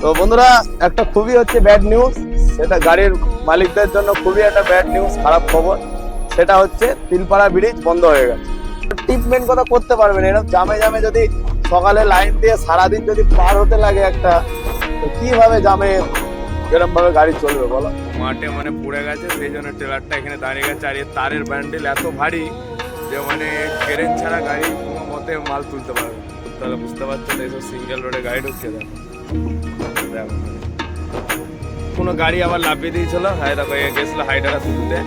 তো বন্ধুরা, একটা খুবই হচ্ছে ব্যাড নিউজ সেটা গাড়ির মালিকদের জন্য খুবই একটা ব্যাড নিউজ খারাপ খবর। সেটা হচ্ছে তিলপাড়া ব্রিজ বন্ধ হয়ে গেছে। ট্রিটমেন্ট কথা করতে পারবেন এরকম জামে জামে যদি সকালে লাইন দিয়ে সারাদিন যদি পার হতে লাগে একটা, তো কীভাবে জামে এরকম ভাবে গাড়ি চলবে বলো? মাঠে মানে পুড়ে গেছে, সেই জন্য ট্রেলারটা এখানে দাঁড়িয়ে গেছে। আর এর তারের ব্যান্ডেল এত ভারী যে মানে ক্রেন ছাড়া গাড়ি কোনো মতে মাল তুলতে পারবে তাহলে বুঝতে পারছ এইসব সিঙ্গেল রোডে গাড়ি ঢুকছে দেখো কোনো গাড়ি আবার লাফিয়ে দিয়েছিল। এ গেছিল হাইডারা তুলতে।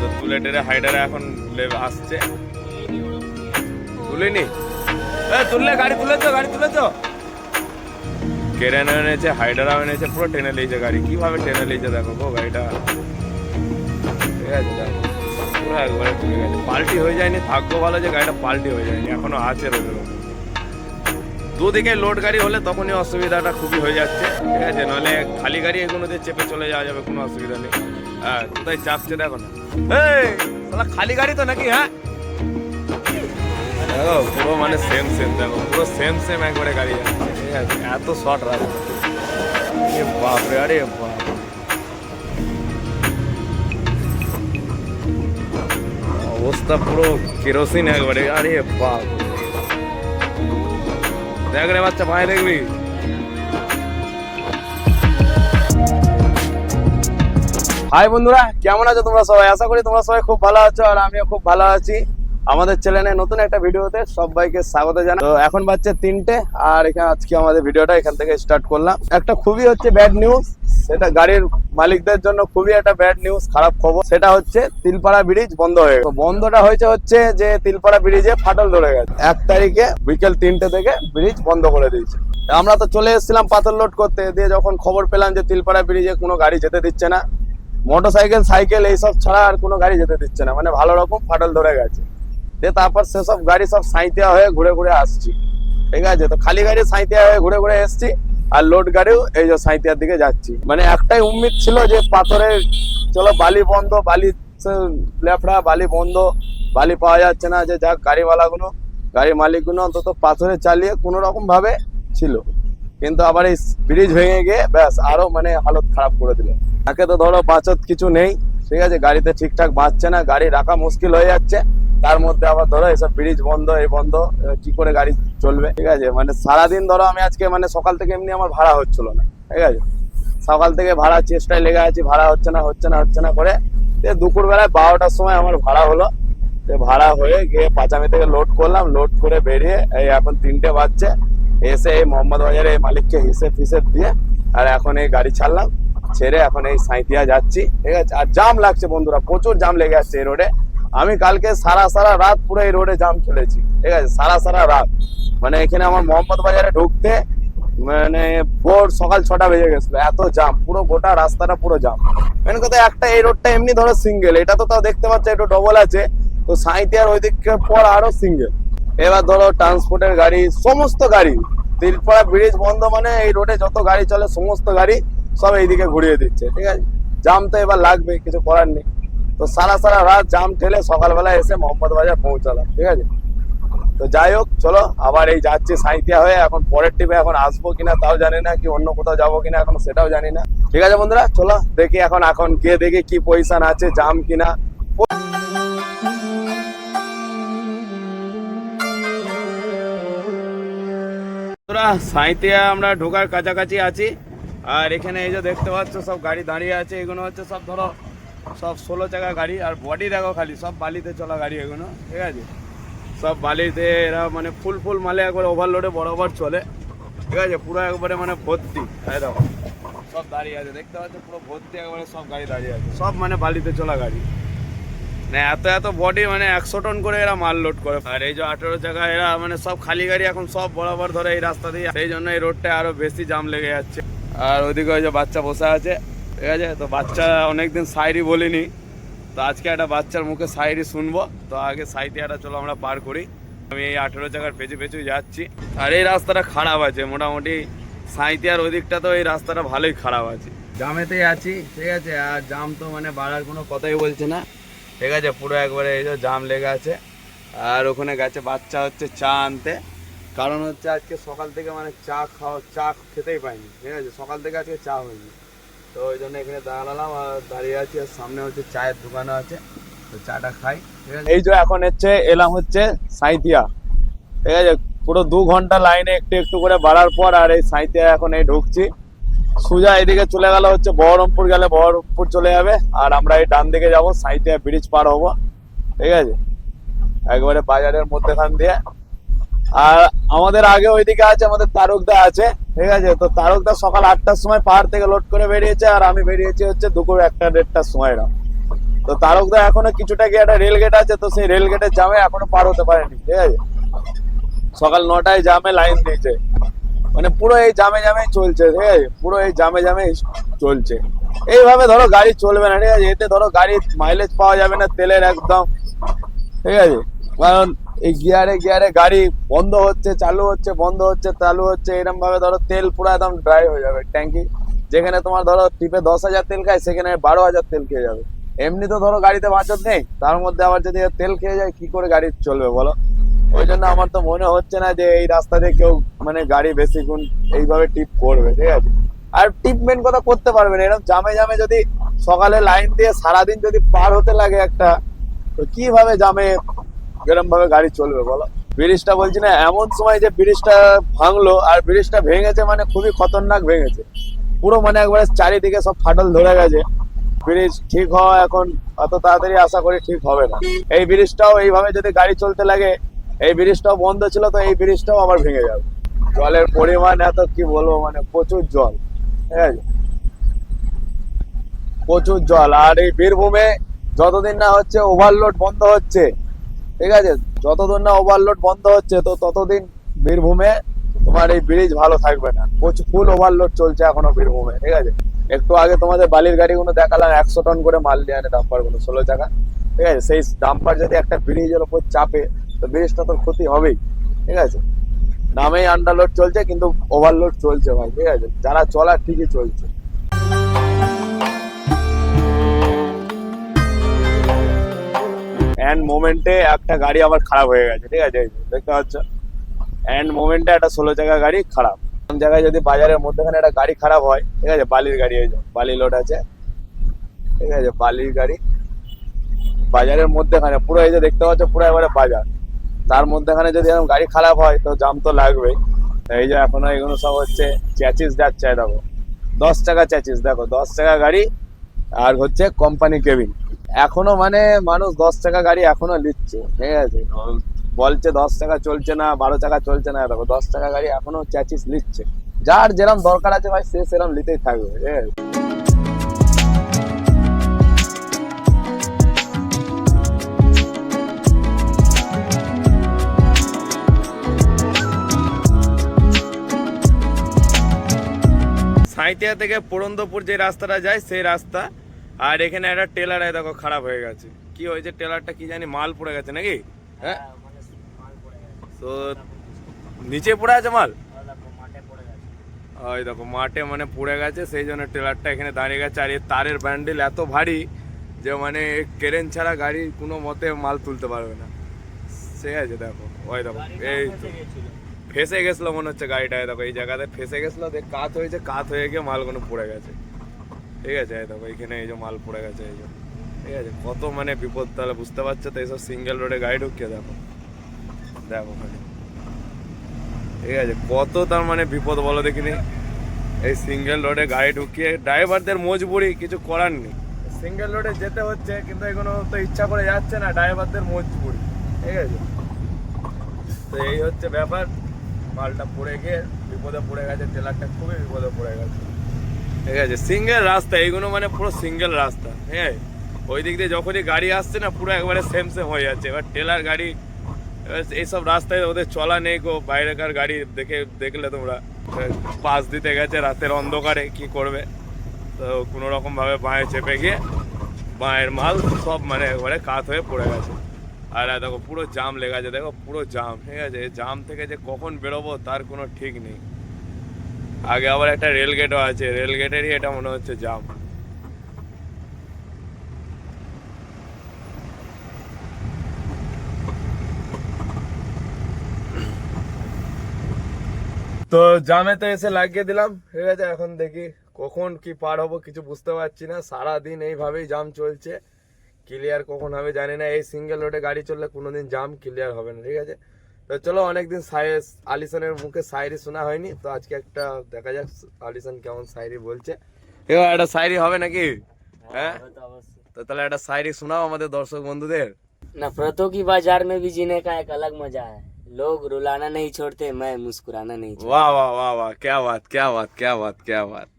তো তুলে টেরে হাইডারা এখন আসছে। তুলিনি? তুললে, গাড়ি তুলেছো গাড়ি তুলেছো? কেরেন এনেছে হাইডারা এনেছে, পুরো টেনে লিয়েছে গাড়ি। কীভাবে টেনে লিয়েছে দেখো গো গাড়িটা। ঠিক আছে পুরো একবারে ঢুকে গেছে। পাল্টি হয়ে যায়নি, ভাগ্য ভালো যে গাড়িটা পাল্টি হয়ে যায়নি, এখনও আছে ওপর। দুদিকে লোড গাড়ি হলে তখনই অসুবিধাটা খুবই হয়ে যাচ্ছে। ঠিক আছে, নাহলে খালি গাড়ি এগুলোতে চেপে চলে যাওয়া যাবে, কোনো অসুবিধা নেই। হ্যাঁ কোথায় চাপছে দেখো না। খালি গাড়ি তো নাকি হ্যাঁ? দেখো, পুরো মানে সেম সেম দেখো, পুরো সেম সেম একবারে গাড়ি যাচ্ছে। ঠিক আছে, এত শর্ট রাস্তা বাপরে, আরে বাপ। অবস্থা পুরো কেরোসিন একবারে, আরে বাপ। দেখ রে বাচ্চা ভাই দেখবি। হাই বন্ধুরা, কেমন আছো তোমরা সবাই? আশা করি তোমরা সবাই খুব ভালো আছো আর আমিও খুব ভালো আছি। আমাদের চ্যানেলে নতুন একটা ভিডিওতে সবাইকে স্বাগত জানাই তো এখন বাচ্চা তিনটে, আর এখানে আজকে আমাদের ভিডিওটা এখান থেকে স্টার্ট করলাম। একটা খুবই হচ্ছে ব্যাড নিউজ সেটা গাড়ির মালিকদের জন্য খুবই একটা ব্যাড নিউজ খারাপ খবর। সেটা হচ্ছে তিলপাড়া ব্রিজ বন্ধ হয়ে গেছে। বন্ধটা হয়েছে হচ্ছে যে তিলপাড়া ব্রিজে ফাটল ধরে গেছে। এক তারিখে বিকেল তিনটে থেকে ব্রিজ বন্ধ করে দিয়েছে। আমরা তো চলে এসেছিলাম পাথর লোড করতে। দিয়ে যখন খবর পেলাম যে তিলপাড়া ব্রিজে কোনো গাড়ি যেতে দিচ্ছে না মোটরসাইকেল সাইকেল সাইকেল এইসব ছাড়া আর কোনো গাড়ি যেতে দিচ্ছে না। মানে ভালো রকম ফাটল ধরে গেছে। দিয়ে তারপর সেসব গাড়ি সব সাঁইতিয়া হয়ে ঘুরে ঘুরে আসছি। ঠিক আছে? তো খালি গাড়ি সাঁইতিয়া হয়ে ঘুরে ঘুরে এসছি। আর লোড গাড়িও এই যে সাঁইতিয়ার দিকে যাচ্ছি। মানে একটাই উম্মিদ ছিল যে পাথরের চলো বালি বন্ধ, বালি লেফড়া, বালি বন্ধ, বালি পাওয়া যাচ্ছে না, যে যাক গাড়িওয়ালাগুলো গাড়ির মালিকগুলো অন্তত পাথরে চালিয়ে কোনো রকম ভাবে ছিল। কিন্তু আবার এই ব্রিজ ভেঙে গিয়ে ব্যাস আরও মানে হালত খারাপ করে দিল। তাকে তো ধরো বাঁচত কিছু নেই, ঠিক আছে, গাড়িতে ঠিকঠাক বাঁচছে না, গাড়ি রাখা মুশকিল হয়ে যাচ্ছে। তার মধ্যে আবার ধরো এসব ব্রিজ বন্ধ এই বন্ধ কি করে গাড়ি চলবে? ঠিক আছে? মানে সারাদিন ধরো আমি আজকে মানে সকাল থেকে এমনি আমার ভাড়া হচ্ছিল না। ঠিক আছে? সকাল থেকে ভাড়া চেষ্টায় লেগে আছি, ভাড়া হচ্ছে না হচ্ছে না হচ্ছে না করে। দুপুর বেলায় বারোটার সময় আমার ভাড়া হলো। ভাড়া হয়ে গিয়ে পাঁচামি থেকে লোড করলাম লোড করে বেরিয়ে এই এখন তিনটে বাজছে। এসে এই মোহাম্মদ বাজারে এই মালিককে হিসেব ফিসেব দিয়ে আর এখন এই গাড়ি ছাড়লাম। ছেড়ে এখন এই সাঁইতিয়া যাচ্ছি। ঠিক আছে? আর জাম লাগছে বন্ধুরা, প্রচুর জাম লেগে যাচ্ছে এই রোডে আমি কালকে সারা সারা রাত পুরো এই রোডে জাম চলেছি ঠিক আছে? সারা সারা রাত। মানে এখানে আমার মোহাম্মদ বাজারে ঢুকতে মানে ভোর সকাল ছটা বেজে গেছিল, এত জাম পুরো গোটা রাস্তাটা পুরো জাম মেন কথা একটা এই রোডটা এমনি ধরো সিঙ্গেল এটা তো তাও দেখতে পাচ্ছ একটু ডবল আছে, তো সাঁইতিয়ার ওই দিকে পর আরও সিঙ্গেল এবার ধরো ট্রান্সপোর্টের গাড়ি, সমস্ত গাড়ি তিরপাড়া ব্রিজ বন্ধ মানে এই রোডে যত গাড়ি চলে সমস্ত গাড়ি সব এইদিকে ঘুরিয়ে দিচ্ছে, ঠিক আছে? জাম তো এবার লাগবে, কিছু করার নেই। তো সারা সারা রাত জাম ঠেলে সকালবেলা এসে মোহাম্মদ বাজার পৌঁছালাম, ঠিক আছে? তো যাই হোক, চলো, আবার এই যাচ্ছি সাঁইতিয়া হয়ে, এখন পরের টিপে এখন আসব কিনা তাও জানি না, কি অন্য কোথাও যাব কিনা এখন সেটাও জানি না। ঠিক আছে বন্ধুরা, চলো, দেখি এখন এখন গিয়ে দেখি কি পজিশন আছে জাম কিনা। সাঁইতিয়া আমরা ঢোকার কাছাকাছি আছি, আর এখানে এই যে দেখতে পাচ্ছ, সব গাড়ি দাঁড়িয়ে আছে, এগুলো হচ্ছে সব ধরো সব ষোলো চাকা গাড়ি আর বডি দেখো খালি, সব বালিতে চলা গাড়ি এগুলো, ঠিক আছে? সব বালিতে এরা মানে ফুল ফুল মালে একবারে ওভারলোডে বরাবর চলে, ঠিক আছে? পুরো একবারে মানে ভর্তি হ্যাঁ দেখো, সব দাঁড়িয়ে আছে, দেখতে পাচ্ছ? পুরো ভর্তি একবারে সব গাড়ি দাঁড়িয়ে আছে, সব মানে বালিতে চলা গাড়ি। মানে এত এত বডি মানে একশো টন করে এরা মাল লোড করে। আর এই যে আঠেরো চাকা, এরা মানে সব খালি গাড়ি, এখন সব বরাবর ধরে এই রাস্তা দিয়ে, সেই জন্য এই রোডটা আরও বেশি জাম লেগে যাচ্ছে। আর ওদিকে ওই যে বাচ্চা বসে আছে ঠিক আছে? তো বাচ্চা অনেকদিন সাইরি বলিনি। তো আজকে একটা বাচ্চার মুখে সাইরি শুনব। তো আগে সাইতিয়াটা চলো আমরা পার করি। আমি এই আঠেরো চাকার পেছু পেছু যাচ্ছি। আর এই রাস্তাটা খারাপ আছে, মোটামুটি সাঁইতিয়ার ওই দিকটা তো এই রাস্তাটা ভালোই খারাপ আছে। জামেতেই আছি, ঠিক আছে? আর জাম তো মানে বাড়ার কোনো কথাই বলছে না। ঠিক আছে? পুরো একবারে এই জাম লেগে আছে। আর ওখানে গেছে বাচ্চা হচ্ছে চা আনতে। কারণ হচ্ছে আজকে সকাল থেকে মানে চা খাওয়া, চা খেতেই পাইনি। ঠিক আছে? সকাল থেকে আজকে চা হয়নি। তো ওই জন্য এখানে দাঁড়ালাম আর দাঁড়িয়ে আছি আর সামনে হচ্ছে চায়ের দোকানও আছে। তো চাটা খাই এই যে এখন হচ্ছে, এলাম হচ্ছে সাঁইতিয়া ঠিক আছে? পুরো দু ঘণ্টা লাইনে একটু একটু করে বাড়ার পর আর এই সাঁইতিয়া এখন এই ঢুকছি। সুজা এদিকে চলে গেল হচ্ছে বহরমপুর, গেলে বহরমপুর চলে যাবে। আর আমরা এই ডান দিকে যাব সাঁইতিয়া ব্রিজ পার হব, ঠিক আছে? একবারে বাজারের মধ্যেখান দিয়ে। আর আমাদের আগে ওইদিকে আছে, আমাদের তারকদা আছে। ঠিক আছে? তো তারকদা সকাল আটটার সময় পাহাড় থেকে লোড করে বেরিয়েছে আর আমি বেরিয়েছি হচ্ছে দুপুর একটা দেড়টার সময়। তো তারকদা এখনও কিছুটা গিয়ে একটা রেল গেট আছে? তো সেই রেল গেটের জামে এখনও পার হতে পারেনি, ঠিক আছে? সকাল নটায় জামে লাইন দিয়েছে। মানে পুরো এই জামে জামে চলছে, ঠিক আছে? পুরো এই জামে জামে চলছে। এইভাবে ধরো গাড়ি চলবে না, ঠিক আছে? এতে ধরো গাড়ির মাইলেজ পাওয়া যাবে না তেলের একদম, ঠিক আছে? কারণ এই গিয়ারে গিয়ারে গাড়ি বন্ধ হচ্ছে, চালু হচ্ছে, বন্ধ হচ্ছে, চালু হচ্ছে এরকম ভাবে ধরো তেল পুরো একদম ড্রাই হয়ে যাবে, ট্যাঙ্কি। যেখানে তোমার ধরো টিপে দশ হাজার তেল খায়, সেখানে বারো হাজার তেল খেয়ে যাবে। এমনি তো ধরো গাড়িতে বাঁচত নেই, তার মধ্যে আবার যদি তেল খেয়ে যায়, কি করে গাড়ি চলবে বলো? ওই জন্য আমার তো মনে হচ্ছে না যে এই রাস্তা দিয়ে কেউ মানে গাড়ি বেশিক্ষণ এইভাবে টিপ করবে, ঠিক আছে? আর টিপ মেন কথা করতে পারবে না এরকম জামে জামে যদি সকালে লাইন দিয়ে সারাদিন যদি পার হতে লাগে একটা, তো কীভাবে জামে এরকম ভাবে গাড়ি চলবে, বলো। ব্রিজটা বলছি না, এমন সময় যে ব্রিজটা ভাঙলো আর ব্রিজটা ভেঙেছে মানে খুবই খতরনাক ভেঙেছে। পুরো মানে একবারে চারিদিকে সব ফাটল ধরে গেছে। ব্রিজ ঠিক হওয়া এখন অত তাড়াতাড়ি আশা করি ঠিক হবে না। এই ব্রিজটাও এইভাবে যদি গাড়ি চলতে লাগে, এই ব্রিজটাও বন্ধ ছিল তো এই ব্রিজটাও আবার ভেঙে যাবে। জলের পরিমাণ এত, কি বলব মানে প্রচুর জল, ঠিক আছে? প্রচুর জল। আর এই বীরভূমে যতদিন না হচ্ছে ওভারলোড বন্ধ হচ্ছে ঠিক আছে, যতদিন না ওভারলোড বন্ধ হচ্ছে, তো ততদিন বীরভূমে তোমার এই ব্রিজ ভালো থাকবে না। প্রচুর ফুল ওভারলোড চলছে এখনও বীরভূমে, ঠিক আছে? একটু আগে তোমাদের বালির গাড়িগুলো দেখালাম, একশো টন করে মাল নিয়ে আনে ডাম্পারগুলো ষোলো টাকা ঠিক আছে? সেই ডাম্পার যদি একটা ব্রিজের ওপর চাপে, তো ব্রিজটা তো ক্ষতি হবেই, ঠিক আছে? নামেই আন্ডারলোড চলছে, কিন্তু ওভারলোড চলছে ভাই, ঠিক আছে? যারা চলার ঠিকই চলছে। এন্ড মোমেন্টে একটা গাড়ি আবার খারাপ হয়ে গেছে, ঠিক আছে? দেখতে পাচ্ছ? এন্ড মোমেন্টে একটা ষোলো চাকা গাড়ি খারাপ। কোন জায়গায় যদি বাজারের মধ্যেখানে একটা গাড়ি খারাপ হয়, ঠিক আছে? বালির গাড়ি এই বালি লোড আছে, ঠিক আছে? বালির গাড়ি। বাজারের মধ্যেখানে, পুরো এই যে দেখতে পাচ্ছ, পুরো এবারে বাজার। তার মধ্যেখানে যদি এরকম গাড়ি খারাপ হয়, তো জাম তো লাগবেই। এই যে এখনও এগুলো সব হচ্ছে চ্যাচিস যাচ্ছে, দেখো। দশ টাকা চ্যাচিস দেখো, দশ টাকা গাড়ি আর হচ্ছে কোম্পানি কেবিন এখনও মানে মানুষ দশ টাকা গাড়ি এখনও নিচ্ছে, ঠিক আছে? বলছে দশ টাকা চলছে না, বারো টাকা চলছে না, দেখো দশ টাকা গাড়ি এখনও চ্যাচিস নিচ্ছে। যার যেরকম দরকার আছে ভাই, সে সেরকম নিতেই থাকবে, ঠিক আছে? সাঁইতিয়া থেকে পুরন্দপুর যে রাস্তাটা যায়, সেই রাস্তা আর এখানে একটা টেলার দেখো খারাপ হয়ে গেছে। কি হয়েছে? টেলারটা কি জানি মাল পড়ে গেছে নাকি? হ্যাঁ? তো নিচে পড়ে আছে মাল? ওই দেখো মাঠে মানে পড়ে গেছে সেই জন্য টেলারটা এখানে দাঁড়িয়ে গেছে। আর এর তারের ব্যান্ডেল এত ভারী যে মানে ক্রেন ছাড়া গাড়ি কোনো মতে মাল তুলতে পারবে না। ঠিক আছে দেখো ওই দেখো এই ফেসে গেছিল। মনে হচ্ছে গাড়িটা দেখো এই জায়গাতে ফেসে গেছিল দেখ কাত হয়েছে কাত হয়ে গিয়ে মালগুলো পড়ে গেছে। ঠিক আছে দেখো, এখানে এই যে মাল পড়ে গেছে, এই যে। ঠিক আছে, কত মানে বিপদ, তাহলে বুঝতে পারছ তো, এইসব সিঙ্গেল রোডে গাড়ি ঢুকিয়ে দেখো। দেখো খালি। ঠিক আছে, কত তার মানে বিপদ বলো দেখিনি। এই সিঙ্গেল রোডে গাড়ি ঢুকিয়ে ড্রাইভারদের মজবুরি, কিছু করার নেই। সিঙ্গেল রোডে যেতে হচ্ছে, কিন্তু এগুলো তো ইচ্ছা করে যাচ্ছে না ড্রাইভারদের মজবুরি। ঠিক আছে? তো এই হচ্ছে ব্যাপার। মালটা পড়ে গিয়ে বিপদে পড়ে গেছে টেলারটা খুবই বিপদে পড়ে গেছে। ঠিক আছে? সিঙ্গেল রাস্তা, এইগুলো মানে পুরো সিঙ্গেল রাস্তা, ঠিক আছে? ওই দিক দিয়ে যখনই গাড়ি আসছে না, পুরো একবারে সেম সেম হয়ে যাচ্ছে। এবার টেলার গাড়ি, এবার এইসব রাস্তায় ওদের চলা নেই গো, বাইরেকার গাড়ি দেখে, দেখলে তোমরা। পাস দিতে গেছে, রাতের অন্ধকারে কি করবে? তো কোনো রকম ভাবে বাঁয়ে চেপে গিয়ে, বাঁয়ের মাল সব মানে একবারে কাত হয়ে পড়ে গেছে। আর দেখো, পুরো জাম লেগে আছে, দেখো, পুরো জাম ঠিক আছে? জাম থেকে যে কখন বেরোবো, তার কোনো ঠিক নেই। আগে আবার একটা রেল গেটও আছে রেল গেটেরই এটা মনে হচ্ছে জাম তো জামে তো এসে লাগিয়ে দিলাম, ঠিক আছে, এখন দেখি কখন কি পার হব, কিছু বুঝতে পারছি না সারা দিন এইভাবেই জাম চলছে। ক্লিয়ার কখন হবে জানি না, এই সিঙ্গেল রোডে গাড়ি চললে কোনোদিন জাম ক্লিয়ার হবে না, ঠিক আছে? তো চলো অনেকদিন সাই- আলিসানের মুখে সাইরি শোনা হয়নি তো আজকে একটা দেখা যাক আলিসান কেমন সাইরি বলছে এবার একটা সাইরি হবে নাকি হ্যাঁ তো তাহলে একটা সাইরি শোনাও আমাদের দর্শক বন্ধুদের नफरतों की बाजार में भी जीने का एक अलग मजा है लोग रुलाना नहीं छोड़ते मैं मुस्कुराना नहीं छोड़ता वाह वाह वाह वाह क्या बात क्या बात क्या बात क्या बात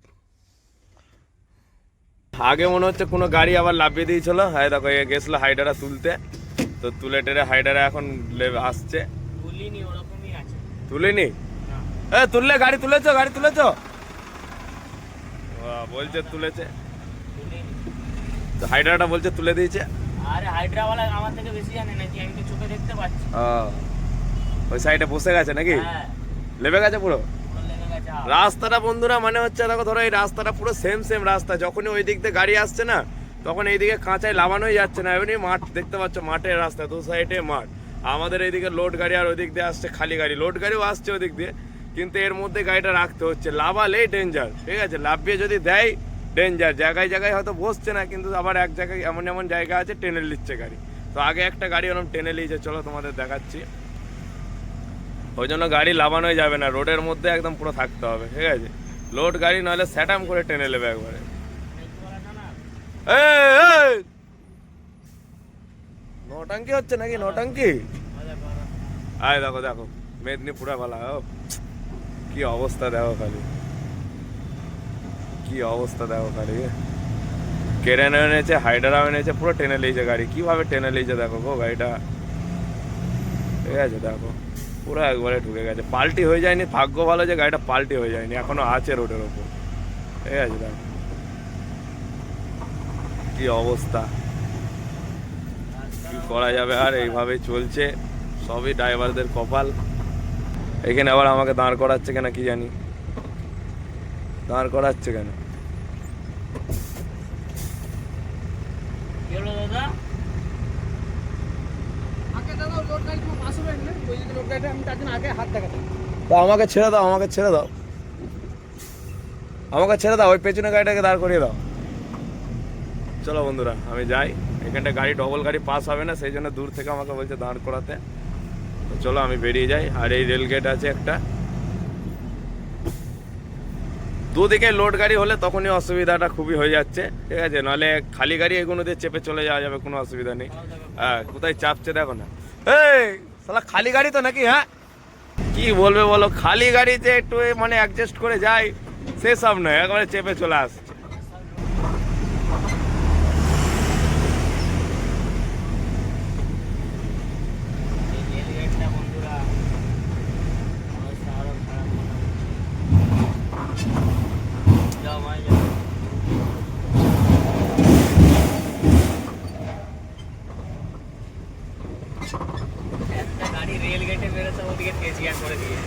আগে মনে হচ্ছে কোনো গাড়ি আবার লাফিয়ে দিয়েছিল হ্যাঁ দেখো এ গেছিল হাইডারা তুলতে তো তুলে টেরে হাইডারা এখন লে- আসছে তুলিনি ওরকমই আছে। তুলিনি? হ্যাঁ। এ তুললে গাড়ি তুলেছো গাড়ি তুলেছো? বলছে তুলেছে। হাইড্রাটা বলছে তুলে দিয়েছে? আরে আমার থেকে বেশি জানে নাকি আমি তো চোখে দেখতে পাচ্ছি। ওই সাইডে বসে গেছে নাকি? হ্যাঁ। লেবে গেছে পুরো? রাস্তাটা বন্ধুরা মানে হচ্ছে দেখো ধরো এই রাস্তাটা পুরো সেম সেম রাস্তা। যখনই ওই দিক দিয়ে গাড়ি আসছে না তখন এইদিকে কাঁচায় লাভানোই যাচ্ছে না। এমনি মাঠ দেখতে পাচ্ছ মাঠের রাস্তা দু সাইডে মাঠ। আমাদের এইদিকে লোড গাড়ি আর ওই দিক দিয়ে আসছে খালি গাড়ি। লোড গাড়িও আসছে ওই দিক দিয়ে, কিন্তু এর মধ্যে গাড়িটা রাখতে হচ্ছে। লাভালেই ডেঞ্জার ঠিক আছে? লাভিয়ে যদি দেয় ডেঞ্জার জায়গায় জায়গায় হয়তো বসছে না, কিন্তু আবার এক জায়গায় এমন এমন জায়গা আছে টেনে নিচ্ছে গাড়ি। তো আগে একটা গাড়ি ওরকম টেনে নিয়েছে চলো তোমাদের দেখাচ্ছি। ওই জন্য গাড়ি লাভানোই যাবে না, রোডের মধ্যে একদম পুরো থাকতে হবে, ঠিক আছে? লোড গাড়ি নাহলে স্যাটাম করে টেনে নেবে একবারে। এই! নটাঙ্কি হচ্ছে নাকি? নটাঙ্কি? আয় দেখো দেখো। মেদিনীপুরে বলা কি অবস্থা দেখো খালি। কি অবস্থা দেখো খালি। কেরেনে এনেছে হাইডারা এনেছে, পুরো টেনে লিয়েছে গাড়ি। কীভাবে টেনে লিয়েছে দেখো গো গাড়িটা। ঠিক আছে, দেখো। পুরো একবারে ঢুকে গেছে। পাল্টি হয়ে যায়নি, ভাগ্য ভালো যে গাড়িটা পাল্টি হয়ে যায়নি, এখনও আছে রোডের ওপর। ঠিক আছে, দেখো। কি অবস্থা। করা যাবে আর এইভাবেই চলছে। সবই ড্রাইভারদের কপাল। এখানে আবার আমাকে দাঁড় করাচ্ছে কেন কি জানি। দাঁড় করাচ্ছে কেন? আমাকে ছেড়ে দাও আমাকে ছেড়ে দাও। আমাকে ছেড়ে দাও ওই পেছনে গাড়িটাকে দাঁড় করিয়ে দাও। চলো বন্ধুরা আমি যাই। এখানটা গাড়ি ডবল গাড়ি পাস হবে না, সেই জন্য দূর থেকে আমাকে বলছে দাঁড় করাতে। তো চলো আমি বেরিয়ে যাই, আর এই রেল গেট আছে একটা। দুদিকে লোড গাড়ি হলে তখনই অসুবিধাটা খুবই হয়ে যাচ্ছে, ঠিক আছে? নাহলে খালি গাড়ি এগুলো দিয়ে চেপে চলে যাওয়া যাবে, কোনো অসুবিধা নেই। হ্যাঁ কোথায় চাপছে দেখো না। এই সালা খালি গাড়ি তো নাকি হ্যাঁ? কি বলবে বলো, খালি গাড়িতে একটু মানে অ্যাডজাস্ট করে যাই সেসব নয়, একবারে চেপে চলে আসছে এই রেলগেটটা বন্ধুরা অবস্থা আরও খারাপ মনে হচ্ছে। যাও ভাই যাও একটা গাড়ি রেল গেটে বেরোতে ওদিকে তেজিয়া করে দিয়ে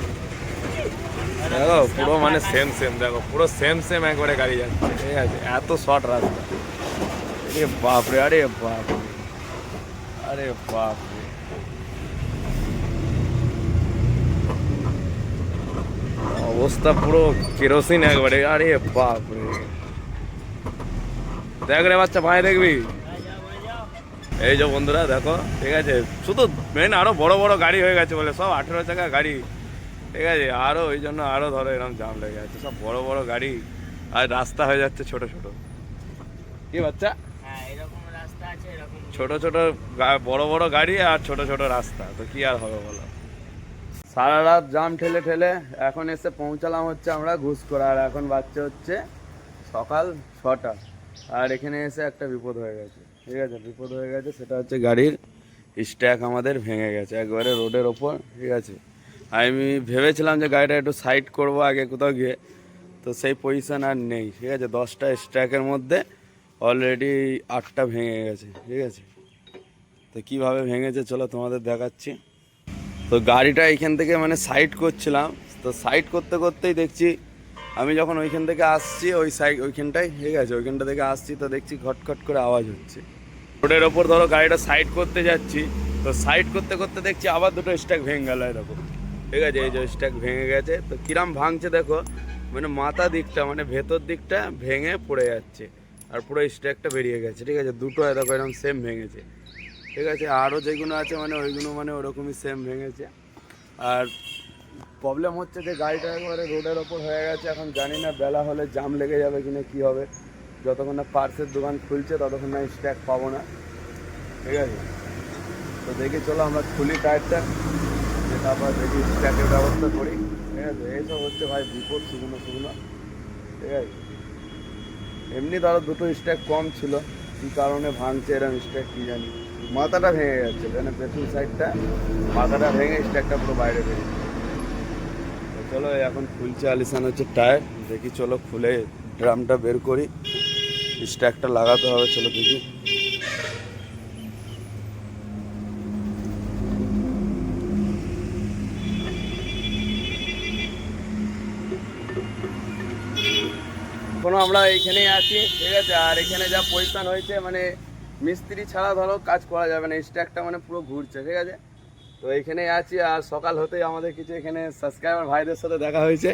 দেখো পুরো মানে সেম সেম দেখো, পুরো সেম সেম একবারে গাড়ি যাচ্ছে। ঠিক আছে, এত শর্ট রাস্তা। আরে বাপরে আরে বাপরে। আরে বাপরে। অবস্থা পুরো কেরোসিন একবারে। আরে বাপরে। দেখ রে বাচ্চা, ভাই দেখবি? এই যে বন্ধুরা, দেখো, ঠিক আছে। শুধু মেন আরও বড় বড় গাড়ি হয়ে গেছে বলে, সব আঠেরো চাকা গাড়ি। ঠিক আছে আরও ওই জন্য আরও ধরো এরকম জাম লেগে যাচ্ছে। সব বড় বড় গাড়ি আর রাস্তা হয়ে যাচ্ছে ছোট ছোট। কি বাচ্চা? হ্যাঁ এরকম রাস্তা আছে এরকম ছোট ছোট বড় বড় গাড়ি আর ছোট ছোট রাস্তা তো কি আর হবে বলো? সারা রাত জাম ঠেলে ঠেলে এখন এসে পৌঁছালাম হচ্ছে আমরা ঘুষকরা আর এখন বাচ্চা হচ্ছে সকাল ছটা। আর এখানে এসে একটা বিপদ হয়ে গেছে ঠিক আছে বিপদ হয়ে গেছে সেটা হচ্ছে গাড়ির স্ট্যাক আমাদের ভেঙে গেছে একবারে রোডের ওপর ঠিক আছে। আমি ভেবেছিলাম যে গাড়িটা একটু সাইড করব আগে কোথাও গিয়ে। তো সেই পজিশন আর নেই, ঠিক আছে? দশটা স্ট্যাকের মধ্যে অলরেডি আটটা ভেঙে গেছে, ঠিক আছে? তো কীভাবে ভেঙেছে চলো তোমাদের দেখাচ্ছি। তো গাড়িটা এইখান থেকে মানে সাইড করছিলাম। তো সাইড করতে করতেই দেখছি, আমি যখন ওইখান থেকে আসছি, ওই সাইড ওইখানটায়, ঠিক আছে? ওইখানটা থেকে আসছি তো দেখছি খটখট করে আওয়াজ হচ্ছে। রোডের ওপর ধরো গাড়িটা সাইড করতে যাচ্ছি, তো সাইড করতে করতে দেখছি আবার দুটো স্ট্যাক ভেঙে গেল, এরকম। ঠিক আছে, এই যে স্ট্যাক ভেঙে গেছে। তো কিরাম ভাঙছে দেখো মানে মাথা দিকটা মানে ভেতর দিকটা ভেঙে পড়ে যাচ্ছে আর পুরো স্ট্যাকটা বেরিয়ে গেছে, ঠিক আছে? দুটো দেখো এরকম সেম ভেঙেছে, ঠিক আছে? আরও যেগুলো আছে মানে ওইগুলো মানে ওরকমই সেম ভেঙেছে। আর প্রবলেম হচ্ছে যে গাড়িটা একবারে রোডের ওপর হয়ে গেছে, এখন জানি না বেলা হলে জাম লেগে যাবে কিনা, কি হবে? যতক্ষণ না পার্সের দোকান খুলছে, ততক্ষণ না স্ট্যাক পাবো না, ঠিক আছে? তো দেখি চলো আমরা খুলি টায়ারটা তারপর দেখি স্ট্যাকের ব্যবস্থা করি। ঠিক আছে, এইসব হচ্ছে ভাই বিপদ শুকনো শুকনো ঠিক আছে। এমনি ধরো দুটো স্ট্যাক কম ছিল, কী কারণে ভাঙছে এরকম স্ট্যাক কী জানি। মাথাটা ভেঙে যাচ্ছে মানে পেছন সাইডটা মাথাটা ভেঙে স্ট্যাকটা পুরো বাইরে বেরিয়ে তো চলো এখন খুলছে আলিসান হচ্ছে টায়ার। দেখি চলো, খুলে ড্রামটা বের করি। স্ট্যাকটা লাগাতে হবে, চলো দেখি। এখনও আমরা এইখানেই আছি ঠিক আছে? আর এখানে যা পজিশন হয়েছে মানে মিস্ত্রি ছাড়া ধরো কাজ করা যাবে না স্ট্যাকটা মানে পুরো ঘুরছে ঠিক আছে? তো এইখানেই আছি আর সকাল হতেই আমাদের কিছু এখানে সাবস্ক্রাইবার ভাইদের সাথে দেখা হয়েছে।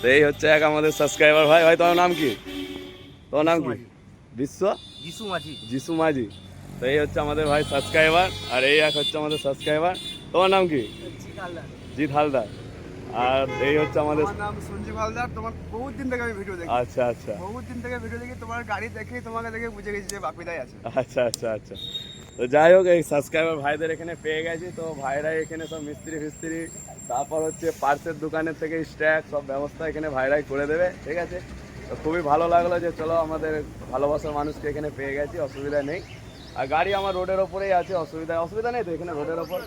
তো এই হচ্ছে এক আমাদের সাবস্ক্রাইবার ভাই। ভাই তোমার নাম কি? তোমার নাম কি? বিশ্ব? যিশু মাঝি যিশু মাঝি তো এই হচ্ছে আমাদের ভাই সাবস্ক্রাইবার আর এই এক হচ্ছে আমাদের সাবস্ক্রাইবার তোমার নাম কি? জিৎ হালদার। আর এই হচ্ছে আমাদের নাম সঞ্জীব হালদার। তোমার বহুত দিন থেকে আমি ভিডিও দেখি আচ্ছা আচ্ছা। বহুত দিন থেকে ভিডিও দেখি তোমার গাড়ি দেখে তোমাকে দেখে বুঝে গেছি যে বাপিদাই আছে। আচ্ছা আচ্ছা আচ্ছা। তো যাই হোক এই সাবস্ক্রাইবার ভাইদের এখানে পেয়ে গেছি। তো ভাইরাই এখানে সব মিস্ত্রি ফিস্ত্রি তারপর হচ্ছে পার্সের দোকানের থেকে স্ট্যাক সব ব্যবস্থা এখানে ভাইরাই করে দেবে ঠিক আছে? তো খুবই ভালো লাগল যে চলো আমাদের ভালোবাসার মানুষকে এখানে পেয়ে গেছি অসুবিধা নেই। আর গাড়ি আমার রোডের ওপরেই আছে অসুবিধা অসুবিধা নেই তো এখানে রোডের ওপর?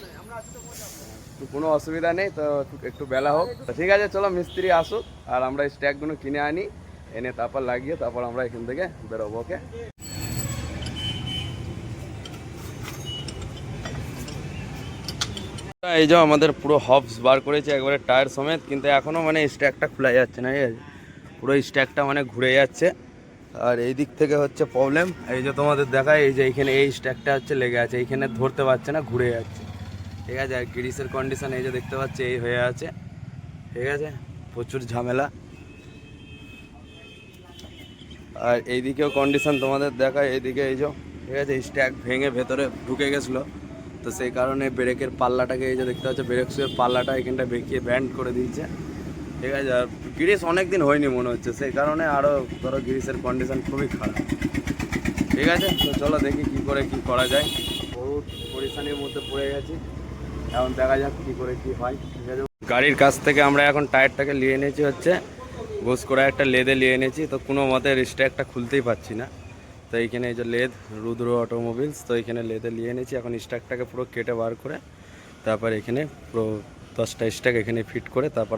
তো কোনো অসুবিধা নেই, তো একটু- বেলা হোক। ঠিক আছে, চলো মিস্ত্রি আসুক, আর আমরা স্ট্যাকগুলো কিনে আনি, এনে তারপর লাগিয়ে তারপর আমরা এখান থেকে বেরোবো, ওকে? এই যে আমাদের পুরো হবস বার করেছে, একবারে টায়ার সমেত, কিন্তু এখনও মানে স্ট্যাকটা খোলা যাচ্ছে না, ঠিক আছে? পুরো স্ট্যাকটা মানে ঘুরে যাচ্ছে। আর এই দিক থেকে হচ্ছে প্রবলেম এই যে তোমাদের দেখায়, এই যে এইখানে এই স্ট্যাকটা হচ্ছে লেগে আছে এইখানে ধরতে পারছে না, ঘুরে যাচ্ছে। ঠিক আছে, আর গ্রিসের কন্ডিশন এই যে দেখতে পাচ্ছি, এই হয়ে আছে। ঠিক আছে, প্রচুর ঝামেলা। আর এইদিকেও কন্ডিশন তোমাদের দেখায়, এইদিকে এই যে, ঠিক আছে স্ট্যাক ভেঙে ভেতরে ঢুকে গেছিল। তো সেই কারণে ব্রেকের পাল্লাটাকে এই যে দেখতে পাচ্ছ ব্রেক শুয়ের পাল্লাটা এখানটা বেঁকিয়ে ব্যান্ড করে দিয়েছে। ঠিক আছে, আর গ্রিস অনেক দিন হয়নি মনে হচ্ছে, সেই কারণে আরও ধরো গ্রিসের কন্ডিশন খুবই খারাপ। ঠিক আছে, তো চলো দেখি কি করে কি করা যায়। বহুত পরিশানির মধ্যে পড়ে গেছি। এখন দেখা যাক কি করে কি হয়। গাড়ির কাছ থেকে আমরা এখন টায়ারটাকে নিয়ে এনেছি হচ্ছে গোস করে একটা লেদে নিয়ে এনেছি, তো কোনো মতে স্ট্যাকটা খুলতেই পারছি না। তো এইখানে এই যে লেদ, রুদ্র অটোমোবিলস তো এইখানে লেদে নিয়ে এনেছি, এখন স্ট্যাকটাকে পুরো কেটে বার করে, তারপর এখানে পুরো দশটা স্ট্যাক এখানে ফিট করে তারপর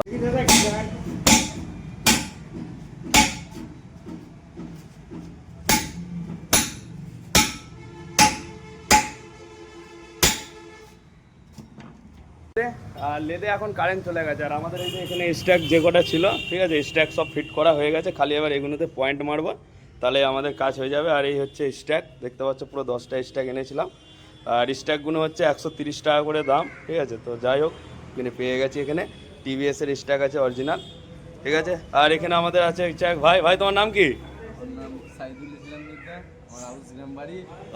আর লেদে এখন কারেন্ট চলে গেছে। আর আমাদের এই যে এখানে স্ট্যাক যে কটা ছিল ঠিক আছে স্ট্যাক সব ফিট করা হয়ে গেছে। খালি এবার এগুলোতে পয়েন্ট মারবো তাহলে আমাদের কাজ হয়ে যাবে। আর এই হচ্ছে স্ট্যাক দেখতে পাচ্ছ পুরো দশটা স্ট্যাক এনেছিলাম। আর স্ট্যাকগুলো হচ্ছে একশো তিরিশ টাকা করে দাম ঠিক আছে? তো যাই হোক এখানে পেয়ে গেছি এখানে। টিভিএসের স্ট্যাক আছে অরিজিনাল ঠিক আছে? আর এখানে আমাদের আছে স্ট্যাক ভাই ভাই তোমার নাম কি?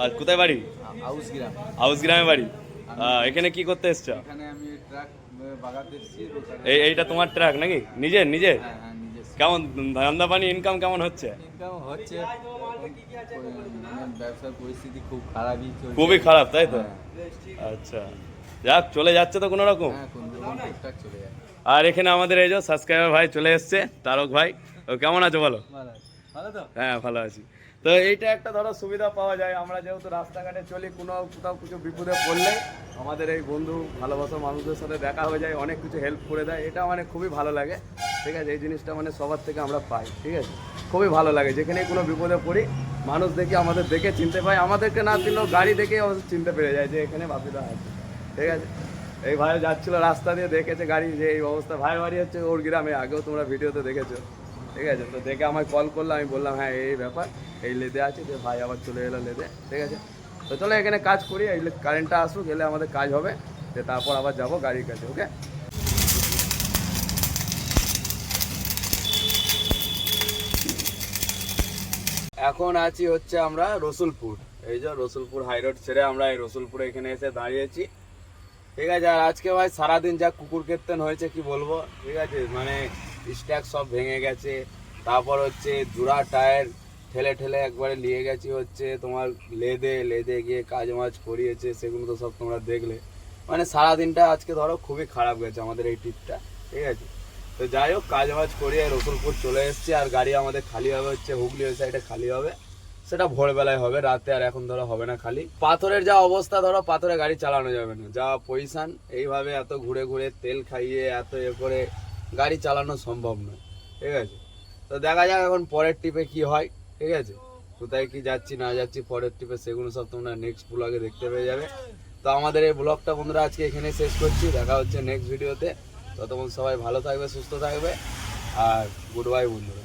আর কোথায় বাড়ি? হাউস গ্রাম। হাউস গ্রামে বাড়ি। এখানে কি করতে এসছো? এখানে আমি ট্রাক বাগাতে এসেছি এই এইটা তোমার ট্রাক নাকি? নিজের নিজে হ্যাঁ হ্যাঁ নিজে কেমন ধান্দা পানি ইনকাম কেমন হচ্ছে? ইনকাম হচ্ছে মানে ব্যবসার পরিস্থিতি খুব খারাপই খুবই খারাপ তাই তো? হ্যাঁ, আচ্ছা। যাক চলে যাচ্ছে তো কোনো রকম? আর এখানে আমাদের এই যে সাবস্ক্রাইবার ভাই চলে এসছে তারক ভাই। ও কেমন আছো বলো? ভালো ভালো তো? হ্যাঁ ভালো আছি। তো এইটা একটা ধরো সুবিধা পাওয়া যায়। আমরা যেহেতু রাস্তাঘাটে চলি কোনো কোথাও কিছু বিপদে পড়লে আমাদের এই বন্ধু ভালোবাসার মানুষদের সাথে দেখা হয়ে যায়, অনেক কিছু হেল্প করে দেয়। এটা মানে খুবই ভালো লাগে। ঠিক আছে, এই জিনিসটা মানে সবার থেকে আমরা পাই। ঠিক আছে, খুবই ভালো লাগে। যেখানে কোনো বিপদে পড়ি, মানুষ দেখে আমাদের দেখে চিনতে পায়। আমাদেরকে না চিনলেও গাড়ি দেখে চিনতে পেরে যায় যে এখানে বাপিদা আছে। ঠিক আছে, এই ভাই যাচ্ছিল রাস্তা দিয়ে, দেখেছে গাড়ি, যে এই অবস্থা। ভাই বাড়ি হচ্ছে ওর গ্রামে, আগেও তোমরা ভিডিওতে দেখেছ। ঠিক আছে? তো দেখে আমায় কল করল, আমি বললাম হ্যাঁ এই ব্যাপার, এই লেদে আছে, যে ভাই আবার চলে এলো লেদে। ঠিক আছে? তো চলো এখানে কাজ করি, এই কারেন্টটা আসুক, এলে আমাদের কাজ হবে, যে তারপর আবার যাব গাড়ির কাছে, ওকে? এখন আছি হচ্ছে আমরা রসুলপুর। এই যে রসুলপুর হাইরোড ছেড়ে আমরা এই রসুলপুরে এখানে এসে দাঁড়িয়েছি। ঠিক আছে? আর আজকে ভাই সারাদিন যা কুকুর কীর্তন হয়েছে, কি বলব? ঠিক আছে? মানে স্ট্যাক সব ভেঙে গেছে। তারপর হচ্ছে জোড়া টায়ার ঠেলে ঠেলে একবারে নিয়ে গেছি হচ্ছে তোমার লেদে লেদে গিয়ে কাজ মাজ করিয়েছে, সেগুলো তো সব তোমরা দেখলে। মানে সারাদিনটা আজকে ধরো খুবই খারাপ গেছে আমাদের এই ট্রিপটা ঠিক আছে? তো যাই হোক, কাজ বাজ করিয়ে রসুলপুর চলে এসেছি, আর গাড়ি আমাদের খালি হবে হচ্ছে হুগলি ওই সাইডে খালি হবে। সেটা ভোরবেলায় হবে, রাতে আর এখন ধরো হবে না খালি। পাথরের যা অবস্থা ধরো, পাথরে গাড়ি চালানো যাবে না। যা পজিশন এইভাবে এত ঘুরে ঘুরে তেল খাইয়ে, এত এ করে গাড়ি চালানো সম্ভব নয়, ঠিক আছে? তো দেখা যাক এখন পরের ট্রিপে কি হয়, ঠিক আছে? কোথায় কি যাচ্ছি, না যাচ্ছি, পরের ট্রিপে সেগুলো সব তোমরা নেক্সট ব্লগে দেখতে পেয়ে যাবে। তো আমাদের এই ব্লগটা বন্ধুরা আজকে এখানে শেষ করছি, দেখা হচ্ছে নেক্সট ভিডিওতে ততক্ষণ সবাই ভালো থাকবে, সুস্থ থাকবে, আর গুড বাই বন্ধুরা।